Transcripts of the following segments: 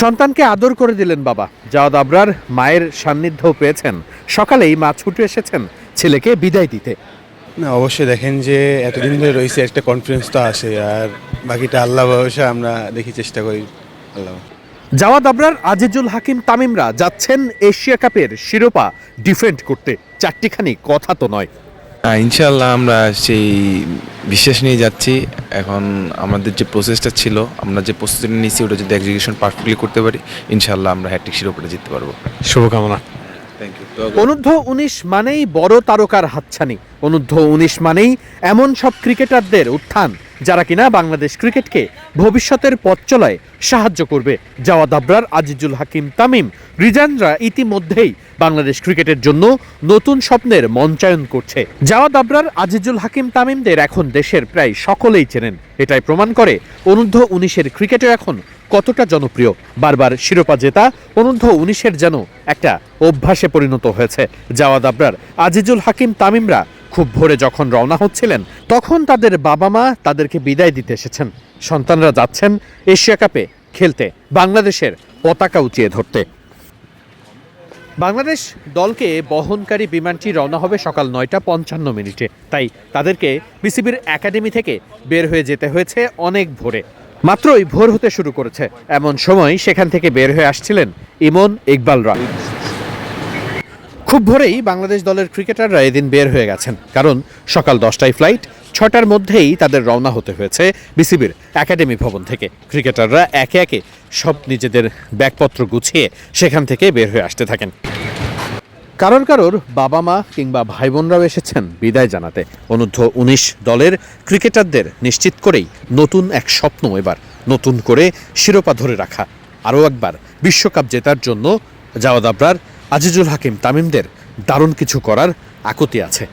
সন্তানকে আদর করে দিলেন বাবা। জাওয়াদ আবরার মায়ের সান্নিধ্য পেয়েছেন। সকালেই মা ছুটে এসেছেন ছেলেকে বিদায় দিতে। না অবশ্যই দেখেন যে এতদিন ধরে রয়েছে একটা কনফিডেন্স তো আসে আর বাকিটা আল্লাহ ভরসা আমরা দেখি চেষ্টা করি আল্লাহ। জাওয়াদ আবরার আজিজুল হাকিম তামিমরা যাচ্ছেন এশিয়া কাপের শিরোপা ডিফেন্ড করতে। চারটিখানি কথা তো নয়। ইনশাল্লাহ আমরা সেই বিশ্বাস নিয়ে যাচ্ছি। এখন আমাদের যে প্রসেসটা ছিল আমরা যে প্রস্তুতি নিয়েছি ওটা যদি এক্সিকিউশন পারফেক্টলি করতে পারি ইনশাল্লাহ আমরা হ্যাট্রিক শিরোপাটা জিততে পারব। শুভকামনা। থ্যাংক ইউ অনূর্ধ্ব উনিশ মানেই বড় তারকার হাতছানি। অনূর্ধ্ব উনিশ মানেই এমন সব ক্রিকেটারদের উত্থান। যারা কিনা বাংলাদেশ ক্রিকেটকে ভবিষ্যতের পথ চলায় সাহায্য করবে। জাওয়াদ আবরার, আজিজুল হাকিম, তামিম, রিজানরা ইতিমধ্যেই বাংলাদেশ ক্রিকেটের জন্য নতুন স্বপ্নের মঞ্চায়ন করছে। জাওয়াদ আবরার, আজিজুল হাকিম, তামিমদের এখন দেশের প্রায় সকলেই চেনেন। এটাই প্রমাণ করে অনূর্ধ্ব উনিশের ক্রিকেটও এখন কতটা জনপ্রিয়। বারবার শিরোপা জেতা, অনূর্ধ্ব উনিশের যেন একটা অভ্যাসে পরিণত হয়েছে। জাওয়াদ আবরার, আজিজুল হাকিম, তামিমরা খুব ভোরে যখন রওনা হচ্ছিলেন, তখন তাদের বাবা মা তাদেরকে বিদায় দিতে এসেছেন। সন্তানরা যাচ্ছেন এশিয়া কাপে খেলতে, বাংলাদেশের পতাকা উঁচিয়ে ধরতে। বাংলাদেশ দলকে বহনকারী বিমানটি রওনা হবে সকাল নয়টা পঞ্চান্ন মিনিটে। তাই তাদেরকে বিসিবির একাডেমি থেকে বের হয়ে যেতে হয়েছে অনেক ভোরে। মাত্রই ভোর হতে শুরু করেছে। এমন সময় সেখান থেকে বের হয়ে আসছিলেন ইমন ইকবালরা খুব ভোরেই বাংলাদেশ দলের ক্রিকেটাররা এদিন বের হয়ে গেছেন। কারণ সকাল দশটায় ফ্লাইট ছটার মধ্যেই তাদের রওনা হতে হয়েছে বিসিবির একাডেমি ভবন থেকে। ক্রিকেটাররা একে একে সব নিজেদের ব্যাগপত্র গুছিয়ে সেখান থেকে বের হয়ে আসতে থাকেন। কারোর কারোর বাবা মা কিংবা ভাই বোনরাও এসেছেন বিদায় জানাতে। অনূর্ধ্ব উনিশ দলের ক্রিকেটারদের নিশ্চিত করেই নতুন এক স্বপ্ন এবার, নতুন করে শিরোপা ধরে রাখা। আরও একবার বিশ্বকাপ জেতার জন্য জাওয়াদ আবরার আজিজুল হাকিম তামিমদের দারুণ কিছু করার আকুতি আছে।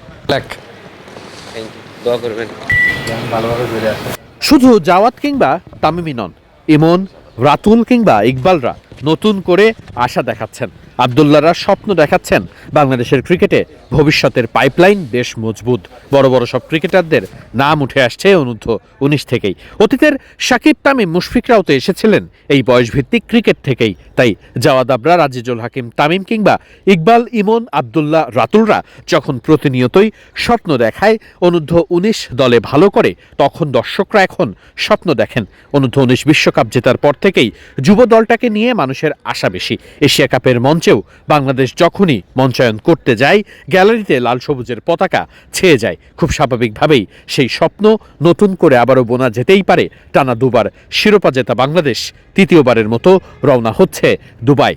শুধু জাওয়াত কিংবা তামিমি নন ইমন রাতুল কিংবা ইকবালরা নতুন করে আশা দেখাচ্ছেন। আবদুল্লাহরা স্বপ্ন দেখাচ্ছেন বাংলাদেশের ক্রিকেটে ভবিষ্যতের পাইপলাইন বেশ মজবুত। বড় বড় সব ক্রিকেটারদের নাম উঠে আসছে অনূর্ধ্ব উনিশ থেকেই। অতীতের সাকিব, তামিম, মুশফিকরাও তো এসেছিলেন এই বয়সভিত্তিক ক্রিকেট থেকেই। তাই জাওয়াদ আবরার আজিজুল হাকিম, তামিম কিংবা ইকবাল, ইমন, আবদুল্লাহ, রাতুলরা যখন প্রতিনিয়তই স্বপ্ন দেখায় অনূর্ধ্ব উনিশ দলে ভালো করে, তখন দর্শকরা এখন স্বপ্ন দেখেন। অনূর্ধ্ব উনিশ বিশ্বকাপ জেতার পর থেকেই যুব দলটাকে নিয়ে মানুষের আশা বেশি। এশিয়া কাপের মঞ্চেও বাংলাদেশ যখনই মঞ্চায়ন করতে যায়, গ্যালারিতে লাল সবুজের পতাকা ছেয়ে যায়। খুব স্বাভাবিকভাবেই সেই স্বপ্ন নতুন করে আবারও বোনা যেতেই পারে টানা দুবার। শিরোপা জেতা বাংলাদেশ, তৃতীয়বারের মতো রওনা হচ্ছে দুবাই।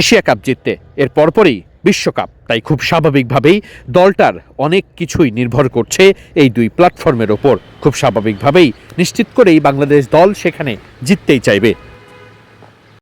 এশিয়া কাপ জিততে, এর পরপরই বিশ্বকাপ। তাই খুব স্বাভাবিকভাবেই দলটার অনেক কিছুই নির্ভর করছে এই দুই প্ল্যাটফর্মের ওপর। খুব স্বাভাবিকভাবেই নিশ্চিত করেই বাংলাদেশ দল সেখানে জিততেই চাইবে।